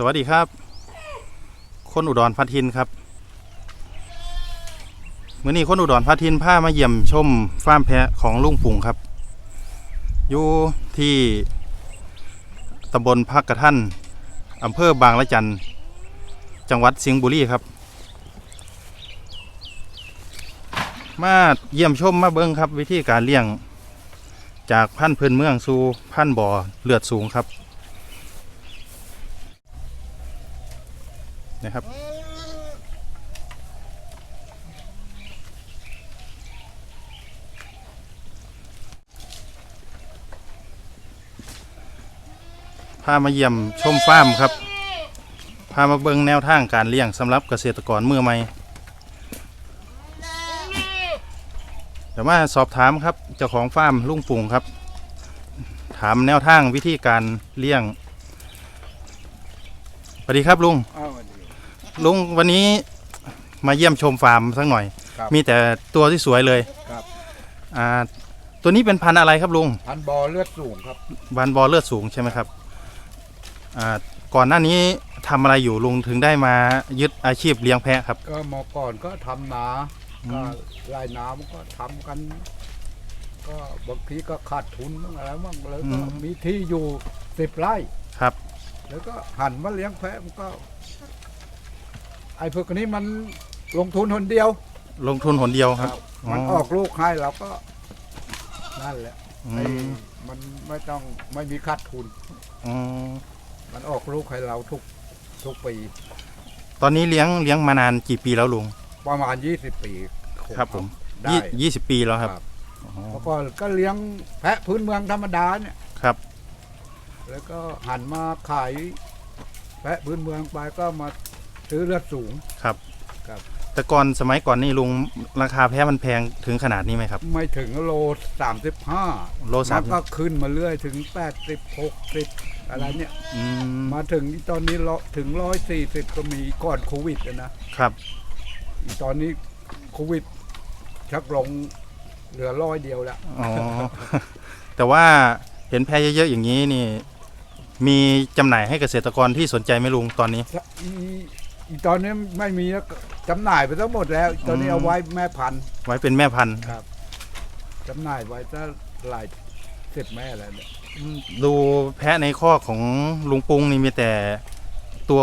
สวัสดีครับ คนอุดรพัทินครับเมื่อนี้คนอุดรพัทินพามาเยี่ยมชมฟาร์มแพะของลุงปุ่งครับ อยู่ที่ตำบลพักกระท่านอำเภอบางละจันจังหวัดสิงห์บุรีครับ มาเยี่ยมชมมาเบิ้งครับ วิธีการเลี้ยงจากพันธุ์พื้นเมืองสู่พันธุ์บ่อเลือดสูงครับ นะครับ พามาเยี่ยมชมฟาร์มครับ พามาเบิ่งแนวทางการเลี้ยงสำหรับเกษตรกรมือใหม่ เดี๋ยวมาสอบถามครับเจ้าของฟาร์มลุงปุ่งครับ ถามแนวทางวิธีการเลี้ยงสวัสดีครับลุง อ้าวสวัสดี ลุงวันนี้มาเยี่ยมชมฟาร์มสักหน่อย ครับมีแต่ตัวที่สวยเลยครับ อ่าตัวนี้เป็นพันธุ์อะไรครับลุงพันบอเลือดสูงครับบานบอเลือดสูงใช่ไหมครับอ่าก่อนหน้านี้ทำอะไรอยู่ลุงถึงได้มายึดอาชีพเลี้ยงแพะครับ ก็หมอก่อนก็ทำนาอืก็มรายน้ำก็ทำกัน ก็บางทีก็ขาดทุนบ้างอะไรบ้างแล้วก็มีที่อยู่สิบไร่ ครับ แล้วก็หันมาเลี้ยงแพะมันก็ ไอ้พวกนี้มันลงทุนคนเดียวลงทุนหนเดียวครับมันออกลูกให้เราก็นั่นแหละอืไอ้มมันไม่ต้องไม่มีขาดทุนอืมมันออกลูกให้เราทุกทุกปี ตอนนี้เลี้ยงเลี้ยงมานานกี่ปีแล้วลุง ประมาณยี่สิบปี ครับผมได้ยี่ยี่สิบปีแล้วครับครับอ๋อเมื่อก่อนก็เลี้ยงแพะพื้นเมืองธรรมดาเนี่ยครับ แล้วก็หันมาขายแพะพื้นเมืองไปก็มา ซื้อเลือดสูง ครับ ครับ แต่ก่อนสมัยก่อนนี่ลุงราคาแพะมันแพงถึงขนาดนี้ไหมครับ ไม่ถึงโลสามสิบห้าโลสามนก็ขึ้นมาเรื่อยถึงแปดสิบหกสิบอะไรเนี่ย อืมมาถึงตอนนี้เราถึงร้อยสี่สิบก็มีก่อนโควิดอะนะ ครับอีตอนนี้โควิด ชักลงเหลือร้อยเดียวแล้ว อ๋อ แต่ว่าเห็นแพะเยอะๆอย่างนี้นี่ มีจำหน่ายให้เกษตรกรที่สนใจไหมลุงตอนนี้อี อีตอนนี้ไม่มีแล้วจำหน่ายไปทั้งหมดแล้ว ตอนนี้อืมเอาไว้แม่พันธุ์ไว้เป็นแม่พันธุ์ครับจำหน่ายไว้ถ้าหลายสิบแม่แล้วเนี่ยดูแพะในข้อกของลุงปุงนี่มีแต่ตัว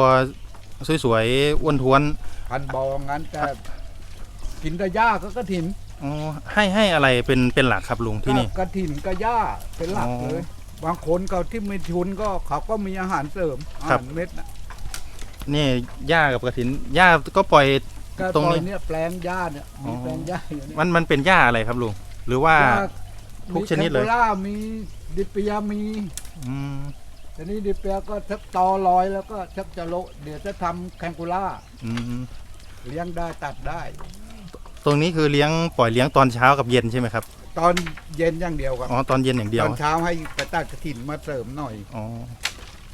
สวยๆอ้วนท้วนพันบองงั้นแต่กินกระย่าก็กระถินอ๋อให้ให้อะไรเป็นเป็นหลักครับลุงที่นี่ก็กระถินกระย่าเป็นหลักอ๋อเลย บางคนเขาที่ไม่ทุนก็เขาก็มีอาหารเสริมอาครัหาบ รเม็ดนะ นี่หญ้ากับกระถินหญ้าก็ปล่อยก็ตรงปล่นี้อยเนี่ยแปลงหญ้าเนี่ยมีอ๋อแปลงหญ้าอยู่เนี่ยมันมันเป็นหญ้าอะไรครับลุงหรือว่าหญ้าทุกชนิดเลย มีแคมโบล่ามีดิเปียมีอืมทีนี้ดิเปียก็ชักตอลอยแล้วก็ชักจะโละเดี๋ยวจะทำแคนกูล่าอืมเลี้ยงได้ตัดได้ ตรงนี้คือเลี้ยงปล่อยเลี้ยงตอนเช้ากับเย็นใช่ไหมครับตอนเย็นอย่างเดียวครับอ๋อตอนเย็นอย่างเดียตวอนเช้าให้ไปตัดกระถินมาเสริมหน่อย อ๋อ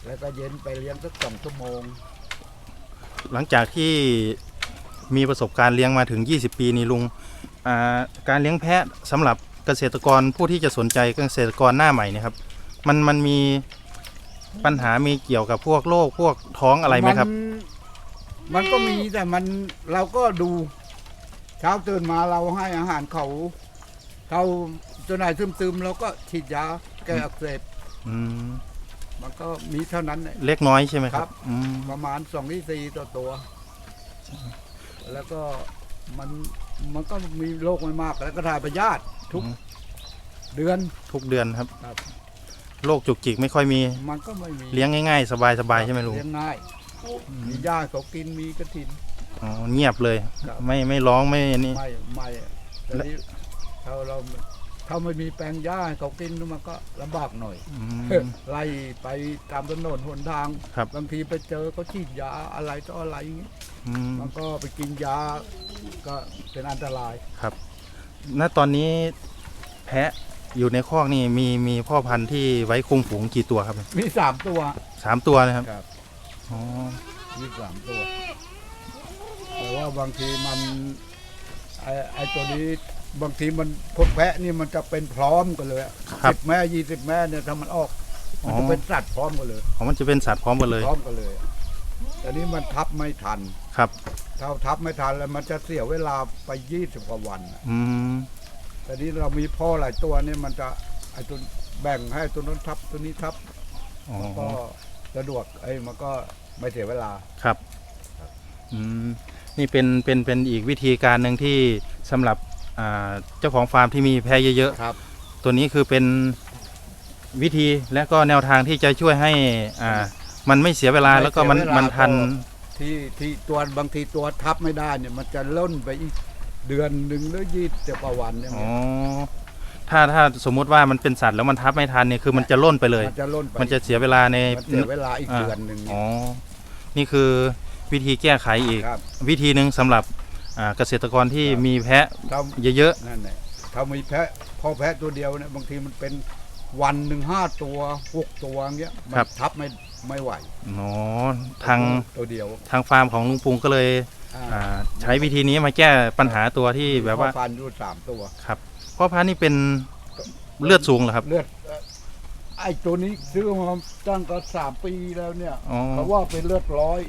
แล้วก็เย็นไปเลี้ยงสักสองชั่วโมง หลังจากที่มีประสบการณ์เลี้ยงมาถึง 20 ปีนี่ลุงอ่าการเลี้ยงแพะสำหรับเกษตรกรผู้ที่จะสนใจเกษตรกรหน้าใหม่เนยครับ มันมันมีปัญหามีเกี่ยวกับพวกโรคพวกท้องอะไรไหมครับนมันก็มีแต่มันเราก็ดูเช้าตื่นมาเราให้อาหารเขาเขาตัวไหนซึมๆเราก็ฉีดยาแก้อักเสบอื มมันก็มีเท่านั้นแหละเล็กน้อยใช่ไหมคครัรับ บอืมประมาณสองที่สี่ต่อตัว แล้วก็มันมันก็มีโรคไม่มากแล้วก็ถ่ายพยาธิทุกเดือน ทุกเดือนครับครับ โรคจุกจิกไม่ค่อยมี มันก็ไม่มีเลี้ยงง่ายๆ สบายๆใช่ไหมลุงเลี้ยงง่าย มีหญ้าเขากินมีกระถิน อ๋อเงียบเลย ครับ ไม่ไม่ร้องไม่นี่ ไม่ไม่แต่นี้ถ้าเรา ถ้าไม่มีแปลงหญ้าให้เขากินมันก็ลำบากหน่อย อืม ไล่ไปตามถนนหนทางครับบางทีไปเจอเขาฉีดยาอะไรต่ออะไรอย่างงี้อืมมันก็ไปกินยาก็เป็นอันตรายณตอนนี้แพะอยู่ในคอกนี่มีมีพ่อพันธุ์ที่ไว้คุมฝูงกี่ตัวครับมีสามตัว สามตัวนะครับครับ อ๋อมีสามตัว แต่ว่าบางทีมันไอไอตัวนี้ บางทีมันพวกแพะนี่มันจะเป็นพร้อมกันเลยอะครับสิบแม่ยี่สิบแม่เนี่ยถ้ามันออก มันจะเป็นสัตว์พร้อมกันเลย อ๋อมันจะเป็นสัตว์พร้อมกันเลยพร้อมกันเลยแต่นี้มันทับไม่ทัน ครับ ถ้าทับไม่ทันแล้วมันจะเสียเวลาไปยี่สิบกว่าวันน่ะอืมแต่นี้เรามีพ่อหลายตัวเนี่ยมันจะไอ้ตัวแบ่งให้ตัวนั้นทับตัวนี้ทับ อ๋อก็สะดวกไอ้มันก็ไม่เสียเวลา ครับอืมนี่เป็นเป็นเป็นอีกวิธีการหนึ่งที่สำหรับ อ่าเจ้าของฟาร์มที่มีแพะเยอะครับ ๆ ตัวนี้คือเป็นวิธีและก็แนวทางที่จะช่วยให้อ่ามันไม่เสียเวลาไม่แล้วก็มันเสียเวลามันทันก็ที่ที่ตัวบางทีตัวทับไม่ได้เนี่ยมันจะล่นไปอีกเดือนหนึ่งหรือยี่สิบกว่าวันเนี่ยอ๋อ ถ้าถ้าสมมุติว่ามันเป็นสัตว์แล้วมันทับไม่ทันเนี่ยคือมันจะล่นไปเลย มันจะล่นไปมันจะเสียเวลาใน มันเสียเวลาอีกอ่า เดือนหนึ่งอ๋อ นี่คือวิธีแก้ไขอีก ครับ วิธีหนึ่งสำหรับ อ่าเกษตรกรที่ครับ มีแพะถ้าเยอะนั่นแหละถ้ามีแพะพ่อแพะตัวเดียวเนี่ยบางทีมันเป็นวันหนึ่งห้าตัวหกตัวเงี้ยมันทับไม่ไม่ไหวๆอ๋อทางตัวเดียวทางฟาร์มของลุงปุงก็เลยอ่าอ่าใช้วิธีนี้มาแก้ปัญหาตัวที่แบบว่าพ่อพันธุ์อยู่สามตัวครับพ่อพันธุ์นี่เป็นเลือดสูงเหรอครับ เลือดเอ่อไอ้ตัวนี้ซื้อมาตั้งก็สามปีแล้วเนี่ยอ๋อ เขาว่าเป็นเลือดร้อย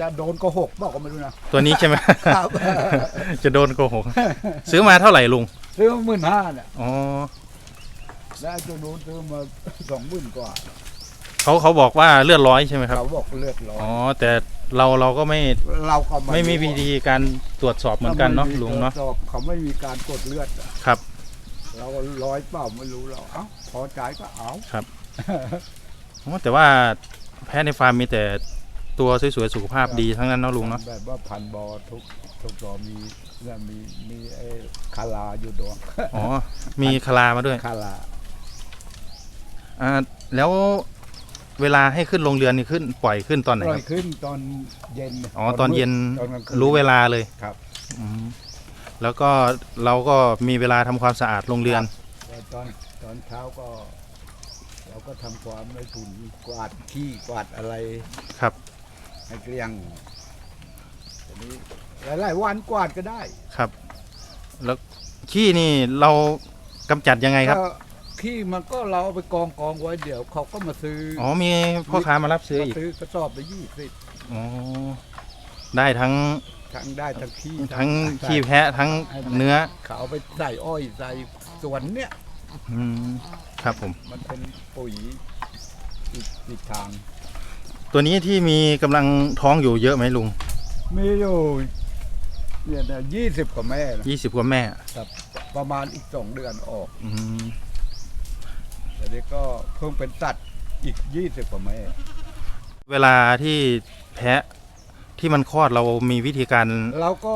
จะโดนก็หกบอกก็ไม่รู้นะ ตัวนี้ใช่ไหม ครับ จะโดนโกหก ซื้อมาเท่าไหร่ลุง ซื้อมาหมื่นห้าเนี่ยอ๋อแล้วไอ้ตัวนู้นซื้อมา สองหมื่นกว่าเขาเขาบอกว่าเลือดร้อยใช่ไหมครับ เขาบอกเลือดร้อยอ๋อแต่เราเราก็ไม่เราก็ไม่มีวิธีการตรวจสอบเหมือนกันเนาะถ้ไม่มีลุงเนาะ ตรวจสอบเขาไม่มีการกดเลือดอะครับ เราก็ร้อยเปล่าไม่รู้เราเอ้าพอใจก็เอาอ๋อแต่ว่าแพะในฟาร์มมีแต่ ตัวสวยๆสุขภาพดีทั้งนั้นเนาะลุงเนาะแบบว่าพันบอทุกทุกตัวมีเนี่ยมีมีไอ้คาราอยู่ดวงอ๋อมีคารามาด้วยคาราอ่าแล้วเวลาให้ขึ้นลงเรือนนี่ขึ้นปล่อยขึ้นตอนไหนปคล่อรัยบขึ้นตอนเย็นอ๋อตอนเย็นตอนกลางคืนรู้เวลาเลยครับอืมแล้วก็เราก็มีเวลาทำความสะอาดโรงเรือนแล้วตอนตอนเช้าก็ เราก็ทำความไม่ถุนกวาดขี้กวาดอะไรครับ ให้เกลี้ยงทีนี้หลายๆวันกวาดก็ได้ครับ แล้วขี้นี่เรากำจัดยังไงครับ ก็ขี้มันก็เราเอาไปกองกองไว้เดี๋ยวเขาก็มาซื้ออ๋อมีพ่อค้ามารับซื้อมาอีกซื้อกระสอบละยี่สิบอ๋อ ได้ทั้งทั้งได้ทั้งขี้ทั้งใส่ขี้แพะทั้งเนื้อเขาเอาไปใส่อ้อยใส่สวนเนี่ย อืมครับผม มันเป็นปุ๋ยอีกอีกทาง ตัวนี้ที่มีกำลังท้องอยู่เยอะไหมลุงมีอยู่เนี่ยนะยี่สิบกว่าแม่นะยี่สิบกว่าแม่ครับประมาณอีกสองเดือนออกอืมแต่นี้ก็เพิ่งเป็นสัตว์อีกยี่สิบกว่าแม่เวลาที่แพะที่มันคลอดเรามีวิธีการเราก็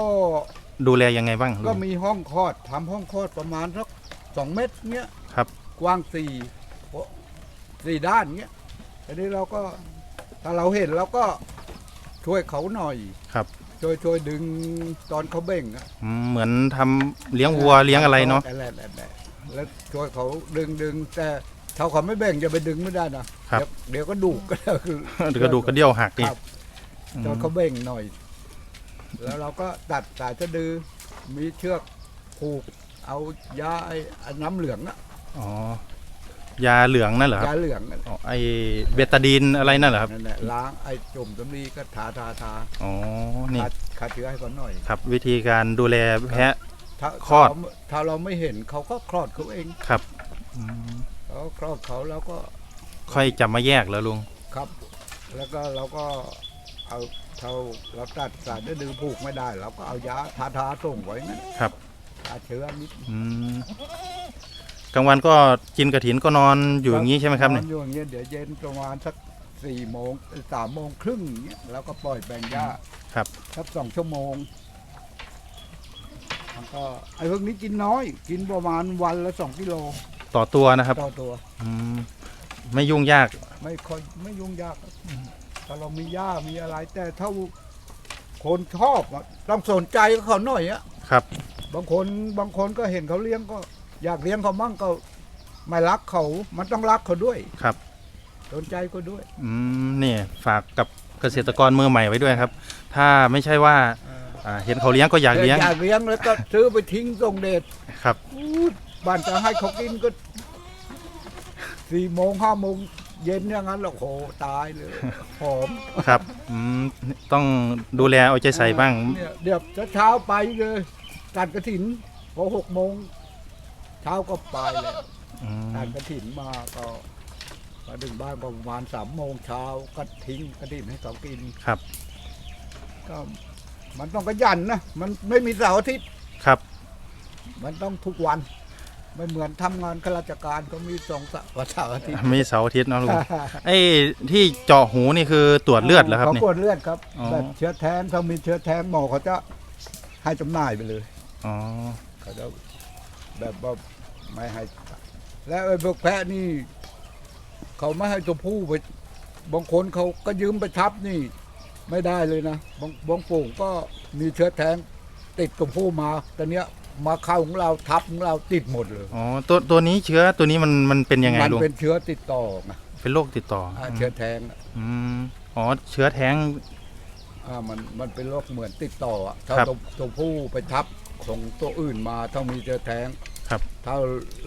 ดูแลยังไงบ้างลุก็ง มีห้องคลอดทำห้องคลอดประมาณสักสองเมตรเนี้ยครับ กว้างสี่สี่ด้านเงี้ยทีนี้เราก็ ถ้าเราเห็นเราก็ช่วยเขาหน่อย ครับ ช่วยช่วยดึงตอนเขาเบ่งอะอืมเหมือนทำเลี้ยงวัวเลี้ยงอะไรเนาะแหละแหละแหละแล้วช่วยเขาดึงดึงแต่ถ้าเขาไม่เบ่งจะไปดึงไม่ได้นะครับ เดี๋ยวเดี๋ยวก็ดูกก็ได้คือ เดี๋ยวกระดูกกระเดี่ยวหักดิครับ อืมตอนเขาเบ่งหน่อย แล้วเราก็ตัดสายสะดือ มีเชือกผูก เอายาไอ้ไอ้น้ำเหลืองอะอ๋อ ยาเหลืองนั่นเหรอคยารับเหลืองอะอ๋อไอเบตาดีนอะไรนั่นเหรอครับนั่นแหละล้างไอ้จุ่มสำลีก็ทาทาทาอ๋อนี่ฆ่าฆ่าเชื้อให้เขาหน่อย ครับวิธีการดูแลแพะ ถ้าคลอด ถ้าเราถ้าเราไม่เห็นเขาก็คลอดเขาเองครับอืมเขาคลอดเขาแล้วก็ค่อยจับมาแยกแล้วลุงครับ แล้วก็เราก็เอาเท่าเราตัดสายสะดือผูกไม่ได้เราก็เอายาทาทาส่งไว้งั้นครับฆ่าเชื้อนิด อืม กลางวันก็กินกระถินก็นอนอยู่อย่างนี้ใช่ไหมครับนเนี่อยนอยู่อย่างเงี้ยเดี๋ยวเย็นประมาณสักสี่โมงสามโมงครึ่งอย่างเงี้ยแล้วก็ปล่อยแบ่งหญ้าครับ สักสองชั่วโมงมันก็ไอ้พวกนี้กินน้อย กินประมาณวันละสองกิโลต่อตัวนะครับต่อตัว อืมไม่ยุ่งยากไม่ค่อยไม่ยุ่งยากถ้าเรามีหญ้ามีอะไร แต่ถ้าคนชอบอะต้องสนใจเขาหน่อยอะครับ บางคนบางคนก็เห็นเขาเลี้ยงก็ อยากเลี้ยงเขามั่งก็ไม่รักเขา มันต้องรักเขาด้วยครับ สนใจเขาด้วย อืมนี่ฝากกับเกษตรกรมือใหม่ไว้ด้วยครับ ถ้าไม่ใช่ว่าอ่าเห็นเขาเลี้ยงก็อยากเลี้ยงอยากเลี้ยงแล้วก็ซื้อไปทิ้งส่งเดชครับ อู้บ้านจะให้เขากินก็สี่โมงห้าโมงเย็นอย่างนั้นโอ้โหตายเลยหอมครับอืมต้องดูแลเอาใจใส่บ้างเนี่ยเดี๋ยวเช้าๆไปเลยตัดกระถินพอหกโมง เช้าก็ไปแล้วอืมตัดกระถินมาก็มาถึงบ้านก็ประมาณสามโมงเช้าก็ทิ้งกระถินให้เขากินครับ ก็มันต้องกระยันนะมันไม่มีเสาร์อาทิตย์ครับมันต้องทุกวัน ไม่เหมือนทำงานข้าราชการก็มีสองเสาร์วันเสาร์อาทิตย์มีเสาร์อาทิตย์เนาะลุงไอ้ที่เจาะหูนี่คือตรวจเลือดเหรอครับเขานี่ตรวจเลือดครับอ๋อ แบบเชื้อแท้งถ้ามีเชื้อแท้งหมอเขาจะให้จำหน่ายไปเลย อ๋อเขาจะ แบบว่าไม่ให้ แล้วไอ้พวกแพะนี่ เขาไม่ให้ตัวผู้ไปบางคนเขาก็ยืมไปทับนี่ ไม่ได้เลยนะบางบางฝูงก็มีเชื้อแท้งติดตัวผู้มาแต่เนี้ยมาเข้าของเราทับของเราติดหมดเลยอ๋อตัวตัวนี้เชื้อตัวนี้มันมันเป็นยังไงมันลุงเป็นเชื้อติดต่อไงเป็นโรคติดต่ออ่าอเชื้อแท้งอะอืมอ๋อเชื้อแท้งอ่ามันมันเป็นโรคเหมือนติดต่ออะถ้าครับตัวตัวผู้ไปทับ ของตัวอื่นมาต้องมีเชื้อแท้งครับ ถ้า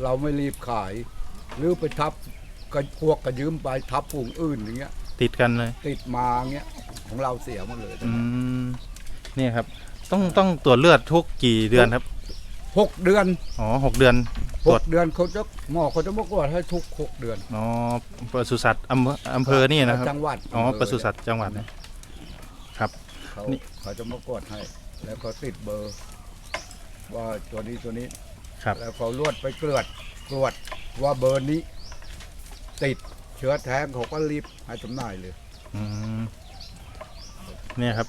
เราไม่รีบขาย หรือไปทับกับพวกกระยืมไปทับฝูงอื่นอย่างเงี้ย ติดกันเลยติดมาเงี้ยของเราเสียหมดเลยอืมนี่ครับ ต้องต้องตรวจเลือดทุกกี่เดือนครับหกเดือนอ๋อหกเดือนตหรวจกเดือนเขาจะหมอเขาจะมากวดให้ทุกหกเดือนอ๋อปศุสัตว์อำเภออำเภอนี่นะครับจังหวัดอ๋อปศุสัตว์จังหวัดนะเขานี่ เขาจะมากดให้ แล้วเขาติดเบอร์ ว่าตัวนี้ตัวนี้ครับ แล้วเขาลวดไปเกลือดตรวจว่าเบอร์นี้ ติดเชื้อแท้งเขาก็รีบให้จำหน่ายเลย อืมเนี่ยครับ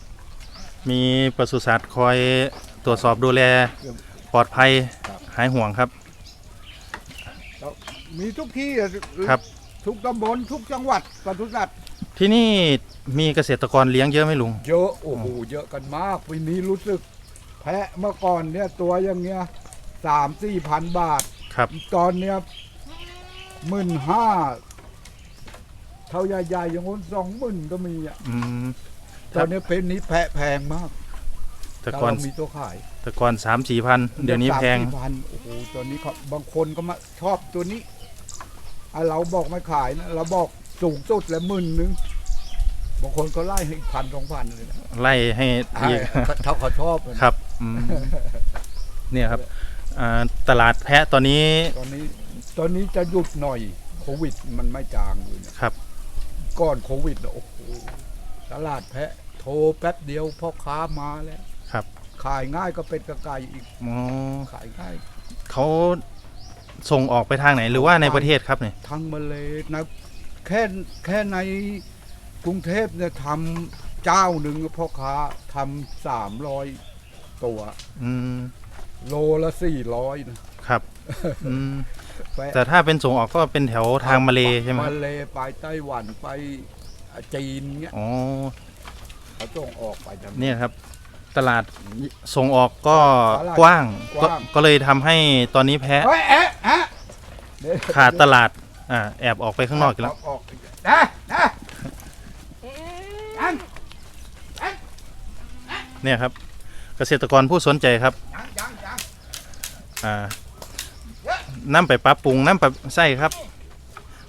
มีปศุสัตว์คอยตรวจสอบดูแล ปลอดภัยครับ หายห่วงครับ แล้วมีทุกที่อะครับ ทุกตำบลทุกจังหวัดปศุสัตว์ที่นี่มีเกษตรกรเลี้ยงเยอะไหมลุง เยอะโอ้โหเยอะกันมากปีนี้รู้สึก แพะเมื่อก่อนเนี่ยตัวอย่างเงี้ยสามสี่พันบาท ครับ ตอนเนี้ยหมื่นห้าเท่าใหญ่ๆอย่างนู้นสองหมื่นก็มีอะอืมตอนนี้เป็นนี้แพะแพงมากแต่ถ้าก่อนเรามีตัวขายแต่ก่อนสามสี่พันเดี๋ยวนี้แพงพันโอ้โหตอนนี้เขาบางคนก็มาชอบตัวนี้อะเราบอกไม่ขายนะเราบอกสูงสุดแล้วหมื่นนึงบางคนก็ไล่ให้อีกพันสองพันเลยนะไล่ให้ใช่อีกถ้าเขาชอบนะครับ อืมเนี่ยครับอ่าตลาดแพะตอนนี้ตอนนี้ตอนนี้จะหยุดหน่อยโควิดมันไม่จางเลยนะครับก่อนโควิดน่ะโอ้โหตลาดแพะ โทรแป๊บเดียวพ่อค้ามาแล้ว ครับขายง่ายก็เป็นกระไก่อีกอ๋อขายง่าย เขาส่งออกไปทางไหนหรือว่าในประเทศครับเนี่ยทั้งมาเลยนะแค่แค่ในกรุงเทพเนี่ยทำเจ้าหนึ่งพ่อค้าทำสามร้อย ตัว อืมโลละสี่ร้อยนะครับอืมแปะแต่ถ้าเป็นส่งออกก็เป็นแถวทางมาเลใช่ไหมคมารับเลไปไต้หวันไปจีนเงี้ยอ๋อเขาส่งออกไปทางเนี่ยครับ ตลาดส่งออกก็ตลาดกว้างกว้างก็ก็เลยทำให้ตอนนี้แพะเฮ้ยเอ๊ะฮะเยวขาดตลาดอ่าแอบออกไปข้างนอกอีกแล้วออกนะนะยังเนี่ยครับ เกษตรกรผู้สนใจครับยังยังยังอ่านํไปปรับปรุงนํไปใส่ครับ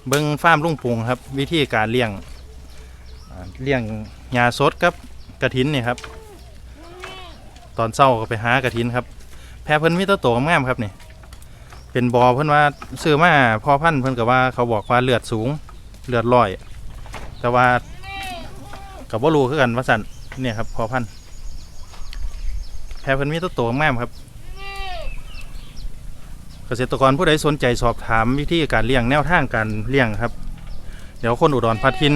เบิ้งฟาร์มลุงปรุงครับ วิธีการเลี้ยงเลี้ยงหญ้าสดกับกระถินนี่ครับ ตอนเช้าก็ไปหากระถินครับ แพะเพิ่นมีตัวโตงามครับนี่เป็นบอเพิ่นว่าซื้อมาพอพันเพิ่นก็ว่าเขาบอกว่าเลือดสูงเลือดลอย แต่ว่ากับว่ารูคือกันว่าสันเนี่ยครับพอพันธุ แพะเพิ่นมีตัวโตงามครับ เกษตรกรผู้ใดสนใจสอบถามวิธีการเลี้ยงแนวทางการเลี้ยงครับ เดี๋ยวคนอุดรพัทิน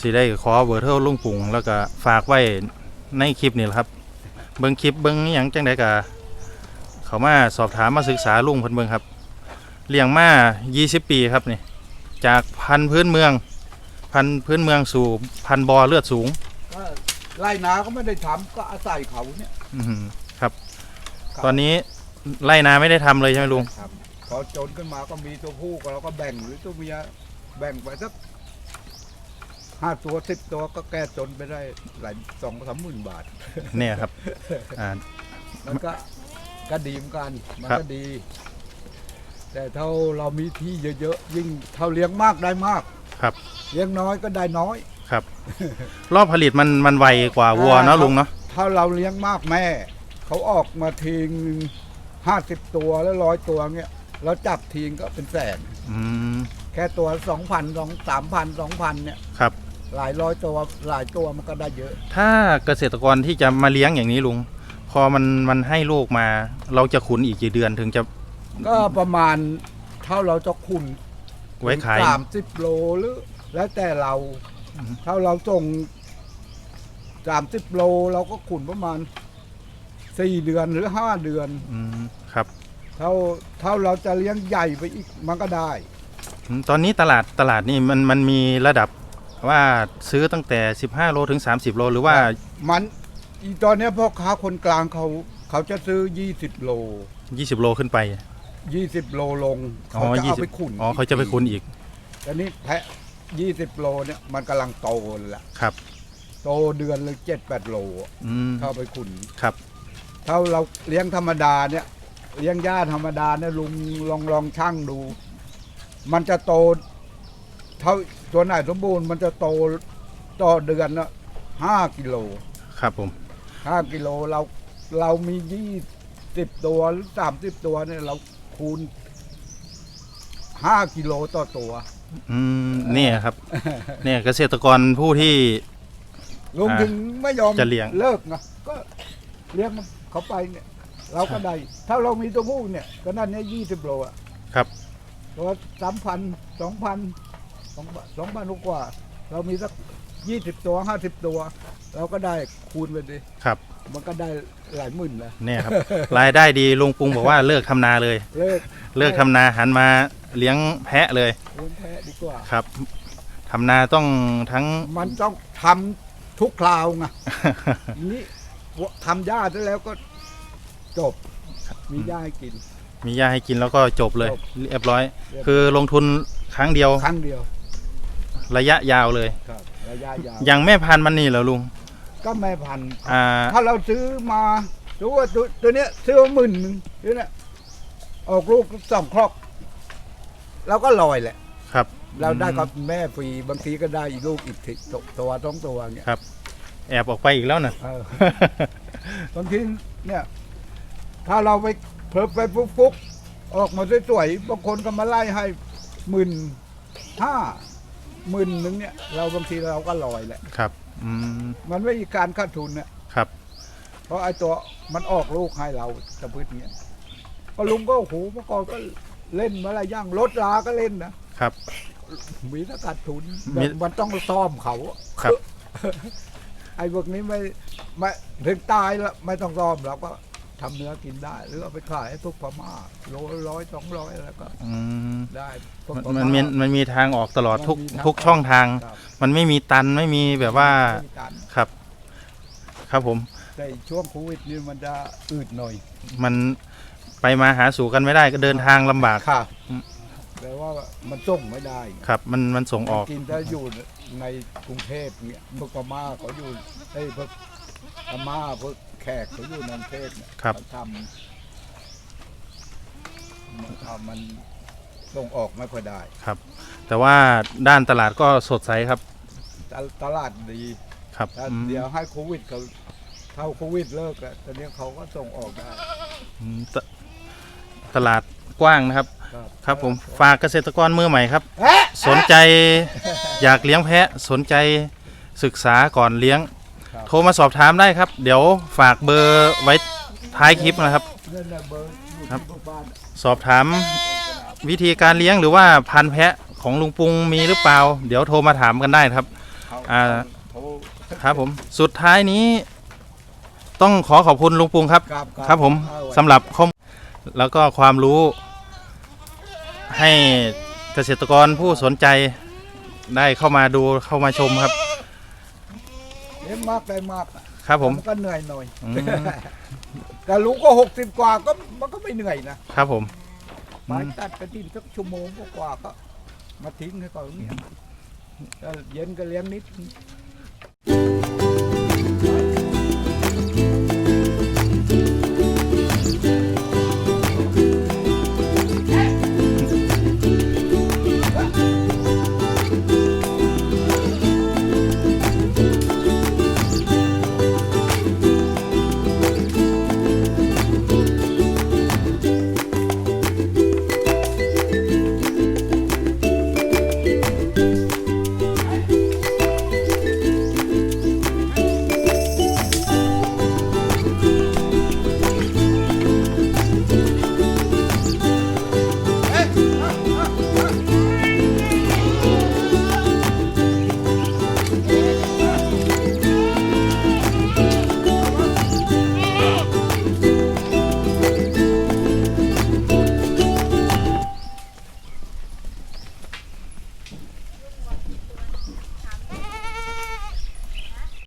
สิได้ขอเบอร์เทอร์ลุงปุงแล้วก็ฝากไว้ในคลิปนี่แหละครับ เบิ้งคลิปเบิ้งอย่างจังไดกะเขามาสอบถามมาศึกษาลุงเพิ่นเบิ่งครับเลี้ยงมา20 ปีครับนี่จากพันพื้นเมือง พันพื้นเมืองสู่พันบอเลือดสูง ไล่นาก็ไม่ได้ทำก็อาศัยเขาเนี่ยอือหือครับ ตอนนี้ไร่นาไม่ได้ทำเลยใช่ไหมลุงครับพอจนขึ้นมาก็มีตัวผู้ก็เราก็แบ่งหรือตัวเมียแบ่งไปสักห้าตัวสิบตัวก็แก้จนไปได้หลายสองสามหมื่นบาท เนี่ยครับอ่า มันก็ก็ดีเหมือนกัน มันครับก็ดี แต่เท่าเรามีที่เยอะๆยิ่งเท่าเลี้ยงมากได้มาก ครับ เลี้ยงน้อยก็ได้น้อย ครับ รอบผลิตมันมันไวกว่าวัวเนาะอ่าลุงเนาะถ้าเราเลี้ยงมากแม่ เขาออกมาทีงห้าสิบตัวแล้วร้อยตัวเงี้ยเราจับทีงก็เป็นแสน อืมแค่ตัวสองพันสองสามพันสองพันเนี่ย ครับ หลายร้อยตัวหลายตัวมันก็ได้เยอะ ถ้าเกษตรกรที่จะมาเลี้ยงอย่างนี้ลุง พอมันมันให้ลูกมา เราจะขุนอีกกี่เดือนถึงจะก็ประมาณเท่าเราจะขุนไว้ขายสามสิบโลหรือ แล้วแต่เราอือฮึ ถ้าเราส่งสามสิบโลเราก็ขุนประมาณสี่เดือนหรือห้าเดือนอืมครับเท่าเท่าเราจะเลี้ยงใหญ่ไปอีกมันก็ได้ อืมตอนนี้ตลาดตลาดนี่มันมันมีระดับว่าซื้อตั้งแต่ 15 โลถึง 30 โลหรือว่า มันอีตอนเนี้ยพ่อค้าคนกลางเขาเขาจะซื้อยี่สิบโล20 โลขึ้นไปยี่สิบโลลงอ๋อเขาจะเอา20ไปขุนอ๋อเขาจะไปขุนอีก แต่นี่แพะ ยี่สิบโลเนี่ยมันกำลังโตเลยแหละครับ โตเดือนละเจ็ดแปดโลอะอืมเข้าไปขุน ครับ ถ้าเราเลี้ยงธรรมดาเนี่ยเลี้ยงหญ้าธรรมดาเนี่ยลุงลองลองช่างดู มันจะโตเท่าตัวไหนสมบูรณ์มันจะโตต่อเดือนนะห้ากิโลครับผม ห้ากิโลเราเรามียี่สิบตัวหรือสามสิบตัวเนี่ยเราคูณห้ากิโลต่อตัว อืมเนี่ยครับ เนี่ยเกษตรกรผู้ที่ ลุงอ่าถึงไม่ยอมจะเลี้ยงเลิกนะก็เลี้ยงมันเขาไปเนี่ย เราก็ได้ ถ้าเรามีตัวผู้เนี่ย ก็นั่นเนี่ยยี่สิบโลอะครับ ตัวสามพันสองพันสองสองพันกว่า เรามีสักยี่สิบตัวห้าสิบตัว เราก็ได้คูณไปดิครับ มันก็ได้หลายหมื่นแล้วเนี่ยครับ รายได้ดีลุงปุงบอกว่าเลิกทำนาเลย เลิกเลิกทำนาหันมา เลี้ยงแพะเลยเลี้ยงแพะดีกว่าครับทำนาต้องทั้งมันต้องทำทุกคราวไงนี่ทำหญ้าซะแล้วก็จบ มีหญ้าให้กิน มีหญ้าให้กินแล้วก็จบเลยจบเรียบร้อยเรียบคือลงทุนครั้งเดียวครั้งเดียว ระยะยาวเลยครับระยะยาวอย่างแม่พันธุ์มันนี่เหรอลุง ก็แม่พันธุ์อ่าถ้าเราซื้อมาดูว่าตัวตัวเนี้ยซื้อมาหมื่นหนึ่งตัวเนี้ยออกลูกสองครอก เราก็ลอยแหละ ครับเราได้อืมกับแม่ฟรีบางทีก็ได้อีกลูกอีกทีตัวสองตัวอย่างเงี้ยครับ แอบออกไปอีกแล้วนะเออบางทีเนี่ย ถ้าเราไปเพลิบไปฟุกฟุกๆออกมาสวยๆบางคนก็มาไล่ให้หมื่นห้าหมื่นหนึ่งเนี่ย เราบางทีเราก็ลอยแหละ ครับอืมมันไม่มีการขาดทุนเนี่ย ครับ เพราะไอ้ตัวมันออกลูกให้เราตะพืชเนี้ยก็ลุงก็โอ้โหเมื่อก่อนก็ เล่นมาหลายอย่างรถราก็เล่นนะครับ มีถ้าขาดทุนมีแบบมันต้องซ่อมเขาอะครับ ไอ้พวกนี้ไม่ไม่ถึงตายแล้วไม่ต้องซ่อมเราก็ทำเนื้อกินได้ หรือเอาไปขายให้พวกพม่าโลร้อยสองร้อยแล้วก็อืมได้พวกมันพมันมีมันมีทางออกตลอดทุกมันมีทางทุกช่องทาง ครับมันไม่มีตันไม่มีแบบว่าไม่มีการครับ ครับผม แต่ช่วงโควิดนี่มันจะอืดหน่อย มัน ไปมาหาสู่กันไม่ได้ก็เดินทางลำบาก ค่ะอืมแต่ว่ามันส่งไม่ได้ครับ มันมันส่งออก กินถ้าอยู่ในกรุงเทพเนี่ยพวกพม่าเขาอยู่ไอ้ยพวกพม่าพวกแขกเขาอยู่ในกรุงเทพเนี่ยครับ เขาทำมันทำมันส่งออกไม่ค่อยได้ แต่ว่าด้านตลาดก็สดใสครับตลตลาดดีครับแต่อืมเดี๋ยวให้โควิดเขาเท่าโควิดเลิกอะตอนนี้เขาก็ส่งออกได้ อืมต ตลาดกว้างนะครับครับ ครับผมฝากเกษตรกรมือใหม่ครับเอ๊ะสนใจอยากเลี้ยงแพะสนใจศึกษาก่อนเลี้ยงครับโทรมาสอบถามได้ครับ เดี๋ยวฝากเบอร์ไว้ท้ายคลิปนะครับนั่นน่ะเบอร์อยู่ครับที่พวกบ้านสอบถามวิธีการเลี้ยงหรือว่าพันธุ์แพะของลุงปุงมีหรือเปล่า เดี๋ยวโทรมาถามกันได้ครับเขาอ่าโทรครับผมสุดท้ายนี้ ต้องขอขอบคุณลุงปุงครับ ครับครับผมเอาไว้สำหรับข้อมูล แล้วก็ความรู้ให้เกษตรกรผู้สนใจได้เข้ามาดูเข้ามาชมครับ เลี้ยงมากได้มากอะครับผม นก็เหนื่อยหน่อยอืม แต่ลุงก็หกสิบกว่าก็มันก็ไม่เหนื่อยนะครับผมไปตัดกระดิ่งสักชั่วโมงกว่าๆก็ มาทิ้งให้ก่อนเนี่ยก็เย็นก็เลี้ยงนิด